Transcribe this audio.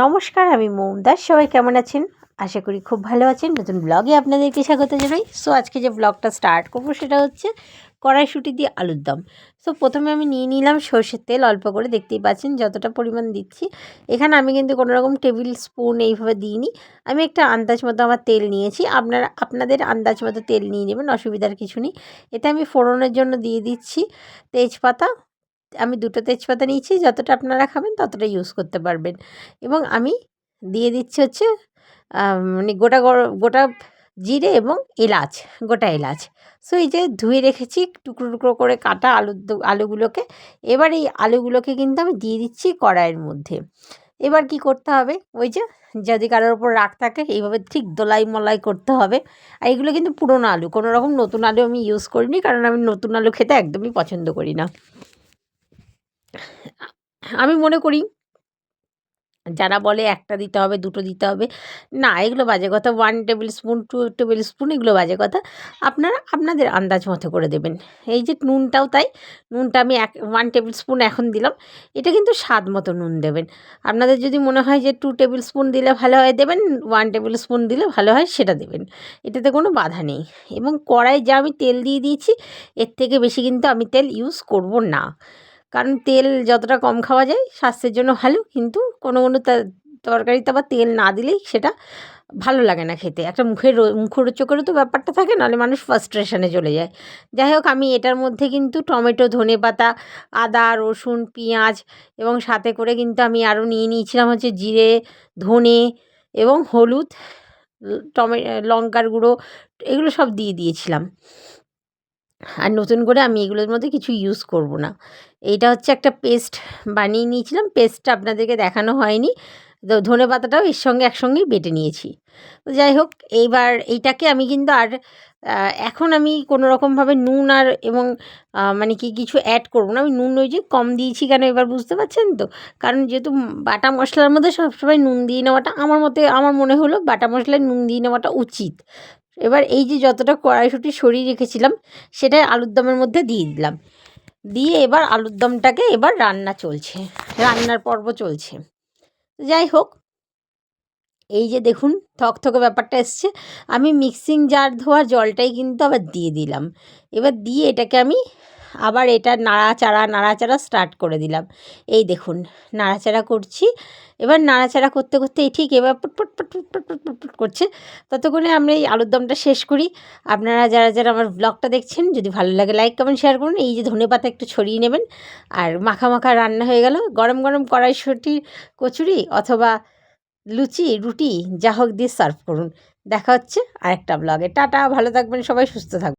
নমস্কার, আমি মৌদাস সবাই কেমন আছেন? আশা করি খুব ভালো আছেন। নতুন ব্লগে আপনাদেরকে স্বাগত জানাই। সো আজকে যে ব্লগটা স্টার্ট করব, সেটা হচ্ছে কড়াইশুঁটি দিয়ে আলুর দম। সো প্রথমে আমি নিয়ে নিলাম সর্ষের তেল, অল্প করে। দেখতেই পাচ্ছেন যতটা পরিমাণ দিচ্ছি। এখানে আমি কিন্তু কোনো রকম টেবিল স্পুন এইভাবে দিইনি। আমি একটা আন্দাজ মতো আমার তেল নিয়েছি। আপনারা, আপনাদের আন্দাজ মতো তেল নিয়ে নেবেন, অসুবিধার কিছু নেই। এতে আমি ফোড়নের জন্য দিয়ে দিচ্ছি তেজপাতা। আমি দুটো তেজপাতা নিয়েছি, যতটা আপনারা খাবেন ততটা ইউজ করতে পারবেন। এবং আমি দিয়ে দিচ্ছি হচ্ছে মানে গোটা গোটা জিরে এবং এলাচ, গোটা এলাচ। সো এই যে ধুয়ে রেখেছি, টুকরো টুকরো করে কাটা আলু, আলুগুলোকে। এবার এই আলুগুলোকে কিন্তু আমি দিয়ে দিচ্ছি কড়াইয়ের মধ্যে। এবার কি করতে হবে? ওই যে যদি কারোর ওপর রাগ থাকে, এইভাবে ঠিক দোলাই মলাই করতে হবে। আর এগুলো কিন্তু পুরোনো আলু, কোনো রকম নতুন আলু আমি ইউজ করিনি, কারণ আমি নতুন আলু খেতে একদমই পছন্দ করি না। আমি মনে করি যারা বলে একটা দিতে হবে, দুটো দিতে হবে, না, এগুলো বাজে কথা। One tablespoon two tablespoon এগুলো বাজে কথা। আপনারা, আপনাদের আন্দাজ মতো করে দেবেন। এই যে নুনটাও তাই, নুনটা আমি এক ওয়ান টেবিল স্পুন এখন দিলাম। এটা কিন্তু স্বাদ মতো নুন দেবেন। আপনাদের যদি মনে হয় যে টু টেবিল স্পুন দিলে ভালো হয়, দেবেন ওয়ান টেবিল স্পুন দিলে ভালো হয়, সেটা দেবেন। এটাতে কোনো বাধা নেই। এবং কড়াই যা আমি তেল দিয়ে দিয়েছি, এর থেকে বেশি কিন্তু আমি তেল ইউজ করব না। কারণ তেল যতটা কম খাওয়া যায় স্বাস্থ্যের জন্য ভালো, কিন্তু কোনো কোনো তরকারিতে আবার তেল না দিলেই সেটা ভালো লাগে না খেতে। একটা মুখের মুখরোচকেরও তো ব্যাপারটা থাকে, নাহলে মানুষ ফার্স্ট্রেশনে চলে যায়। যাই হোক, আমি এটার মধ্যে কিন্তু টমেটো ধনে পাতা আদা, রসুন, পেঁয়াজ এবং সাথে করে কিন্তু আমি আরও নিয়ে নিয়েছিলাম হচ্ছে জিরে, ধনে এবং হলুদ টমে, লঙ্কার গুঁড়ো, এগুলো সব দিয়ে দিয়েছিলাম। আর নতুন করে আমি এগুলোর মধ্যে কিছু ইউজ করব না। এইটা হচ্ছে একটা পেস্ট বানিয়ে নিয়েছিলাম পেস্টটা আপনাদেরকে দেখানো হয়নি। তো ধনে পাতাটাও এর সঙ্গে একসঙ্গেই বেটে নিয়েছি। তো যাই হোক, এইবার এইটাকে আমি কিন্তু আর এখন আমি কোনো রকমভাবে নুন আর এবং মানে কি কিছু অ্যাড করব না। আমি নুন ওই যে কম দিয়েছি কেন এবার বুঝতে পারছেন তো? কারণ যেহেতু বাটা মশলার মধ্যে সবসময় নুন দিয়ে নেওয়াটা আমার মতে, আমার মনে হলো বাটা মশলায় নুন দিয়ে নেওয়াটা উচিত। এবার এই যে যতটা কড়াইশুটি সরিয়ে রেখেছিলাম, সেটাই আলুর দমের মধ্যে দিয়ে দিলাম। দিয়ে এবার আলুর দমটাকে এবার রান্না চলছে, রান্নার পর্ব চলছে। যাই হোক, এই যে দেখুন, থকথকে ব্যাপারটা এসছে। আমি মিক্সিং জার ধোয়ার জলটাই কিন্তু আবার দিয়ে দিলাম। এবার দিয়ে এটাকে আমি আবার এটা নাড়াচাড়া নাড়াচাড়া স্টার্ট করে দিলাম। এই দেখুন, নাড়াচাড়া করছি। এবার নাড়াচাড়া করতে করতে ঠিক এবার পুটপুট পুটপুট পুটপুট পুটপুট করছে। ততক্ষণে আমরা এই আলুর দমটা শেষ করি। আপনারা যারা যারা আমার ব্লগটা দেখছেন, যদি ভালো লাগে লাইক কমেন্ট শেয়ার করুন। এই যে ধনে পাতা একটু ছড়িয়ে নেবেন। আর মাখা মাখা রান্না হয়ে গেল। গরম গরম কড়াইশুঁটি, কচুরি অথবা লুচি, রুটি, যা হোক দিয়ে সার্ভ করুন। দেখা হচ্ছে আরেকটা ব্লগে টাটা, ভালো থাকবেন সবাই, সুস্থ থাকবেন।